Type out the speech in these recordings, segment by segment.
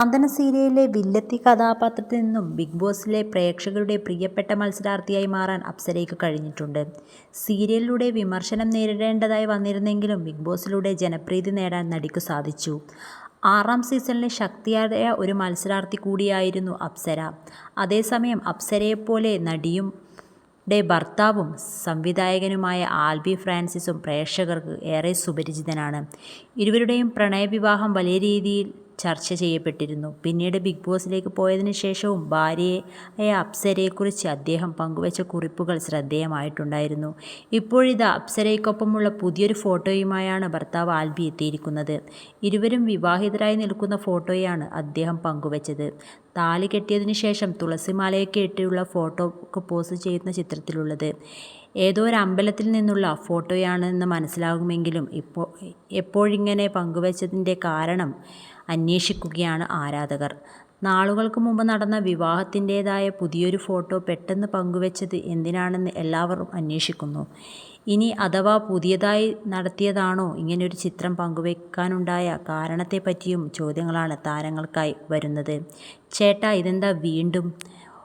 സാന്ത്വന സീരിയലിലെ വില്ലത്തി കഥാപാത്രത്തിൽ നിന്നും ബിഗ് ബോസിലെ പ്രേക്ഷകരുടെ പ്രിയപ്പെട്ട മത്സരാർത്ഥിയായി മാറാൻ അപ്സരയ്ക്ക് കഴിഞ്ഞിട്ടുണ്ട്. സീരിയലിലൂടെ വിമർശനം നേരിടേണ്ടതായി വന്നിരുന്നെങ്കിലും ബിഗ് ബോസിലൂടെ ജനപ്രീതി നേടാൻ നടിക്കു സാധിച്ചു. ആറാം സീസണിലെ ശക്തിയായ ഒരു മത്സരാർത്ഥി കൂടിയായിരുന്നു അപ്സര. അതേസമയം അപ്സരയെപ്പോലെ നടിയും ടെ ഭർത്താവും സംവിധായകനുമായ ആൽബി ഫ്രാൻസിസും പ്രേക്ഷകർക്ക് ഏറെ സുപരിചിതനാണ്. ഇരുവരുടെയും പ്രണയവിവാഹം വലിയ രീതിയിൽ ചർച്ച ചെയ്യപ്പെട്ടിരുന്നു. പിന്നീട് ബിഗ് ബോസിലേക്ക് പോയതിനു ശേഷവും ഭാര്യയായ അപ്സരയെക്കുറിച്ച് അദ്ദേഹം പങ്കുവച്ച കുറിപ്പുകൾ ശ്രദ്ധേയമായിട്ടുണ്ടായിരുന്നു. ഇപ്പോഴിതാ അപ്സരയ്ക്കൊപ്പമുള്ള പുതിയൊരു ഫോട്ടോയുമായാണ് ഭർത്താവ് ആൽബി എത്തിയിരിക്കുന്നത്. ഇരുവരും വിവാഹിതരായി നിൽക്കുന്ന ഫോട്ടോയാണ് അദ്ദേഹം പങ്കുവച്ചത്. താലി കെട്ടിയതിനു ശേഷം തുളസിമാലയൊക്കെ ഇട്ടുള്ള ഫോട്ടോ പോസ്റ്റ് ചെയ്യുന്ന ചിത്രത്തിലുള്ളത്. ഏതോ ഒരു അമ്പലത്തിൽ നിന്നുള്ള ഫോട്ടോയാണെന്ന് മനസ്സിലാകുമെങ്കിലും ഇപ്പോൾ എപ്പോഴിങ്ങനെ പങ്കുവച്ചതിന്റെ കാരണം അന്വേഷിക്കുകയാണ് ആരാധകർ. നാളുകൾക്ക് മുമ്പ് നടന്ന വിവാഹത്തിന്റേതായ പുതിയൊരു ഫോട്ടോ പെട്ടെന്ന് പങ്കുവച്ചത് എന്തിനാണെന്ന് എല്ലാവരും അന്വേഷിക്കുന്നു. ഇനി അഥവാ പുതിയതായി നടത്തിയതാണോ ഇങ്ങനെയൊരു ചിത്രം പങ്കുവെക്കാനുണ്ടായ കാരണത്തെപ്പറ്റിയും ചോദ്യങ്ങളാണ് താരങ്ങൾക്കായി വരുന്നത്. ചേട്ടാ ഇതെന്താ വീണ്ടും?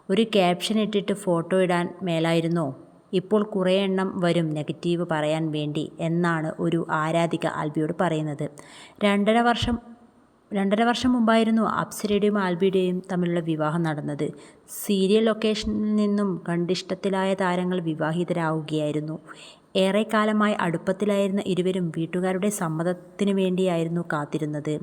ഒരു ക്യാപ്ഷൻ ഇട്ടിട്ട് ഫോട്ടോ ഇടാൻ മേലായിരുന്നോ? ഇപ്പോൾ കുറേ എണ്ണം വരും നെഗറ്റീവ് പറയാൻ വേണ്ടി എന്നാണ് ഒരു ആരാധിക ആൽബിയോട് പറയുന്നത്. രണ്ടര വർഷം രണ്ടര വർഷം മുമ്പായിരുന്നു അപ്സരയുടെയും ആൽബിയുടെയും തമ്മിലുള്ള വിവാഹം നടന്നത്. സീരിയൽ ലൊക്കേഷനിൽ നിന്നും കണ്ടിഷ്ടത്തിലായ താരങ്ങൾ വിവാഹിതരാവുകയായിരുന്നു. ഏറെക്കാലമായി അടുപ്പത്തിലായിരുന്ന ഇരുവരും വീട്ടുകാരുടെ സമ്മതത്തിനു വേണ്ടിയായിരുന്നു കാത്തിരുന്നത്.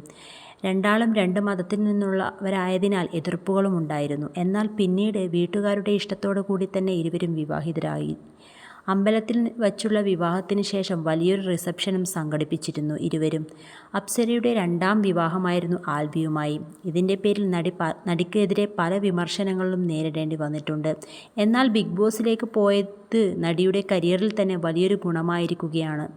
രണ്ടാളും രണ്ട് മതത്തിൽ നിന്നുള്ളവരായതിനാൽ എതിർപ്പുകളും ഉണ്ടായിരുന്നു. എന്നാൽ പിന്നീട് വീട്ടുകാരുടെ ഇഷ്ടത്തോടു കൂടി തന്നെ ഇരുവരും വിവാഹിതരായി. അമ്പലത്തിൽ വച്ചുള്ള വിവാഹത്തിന് ശേഷം വലിയൊരു റിസപ്ഷനും സംഘടിപ്പിച്ചിരുന്നു ഇരുവരും. അപ്സരയുടെ രണ്ടാം വിവാഹമായിരുന്നു ആൽബിയുമായി. ഇതിന്റെ പേരിൽ നടി നടിക്കെതിരെ പല വിമർശനങ്ങളും നേരിടേണ്ടി വന്നിട്ടുണ്ട്. എന്നാൽ ബിഗ് ബോസിലേക്ക് പോയത് നടിയുടെ കരിയറിൽ തന്നെ വലിയൊരു ഗുണമായിരിക്കുകയാണ്.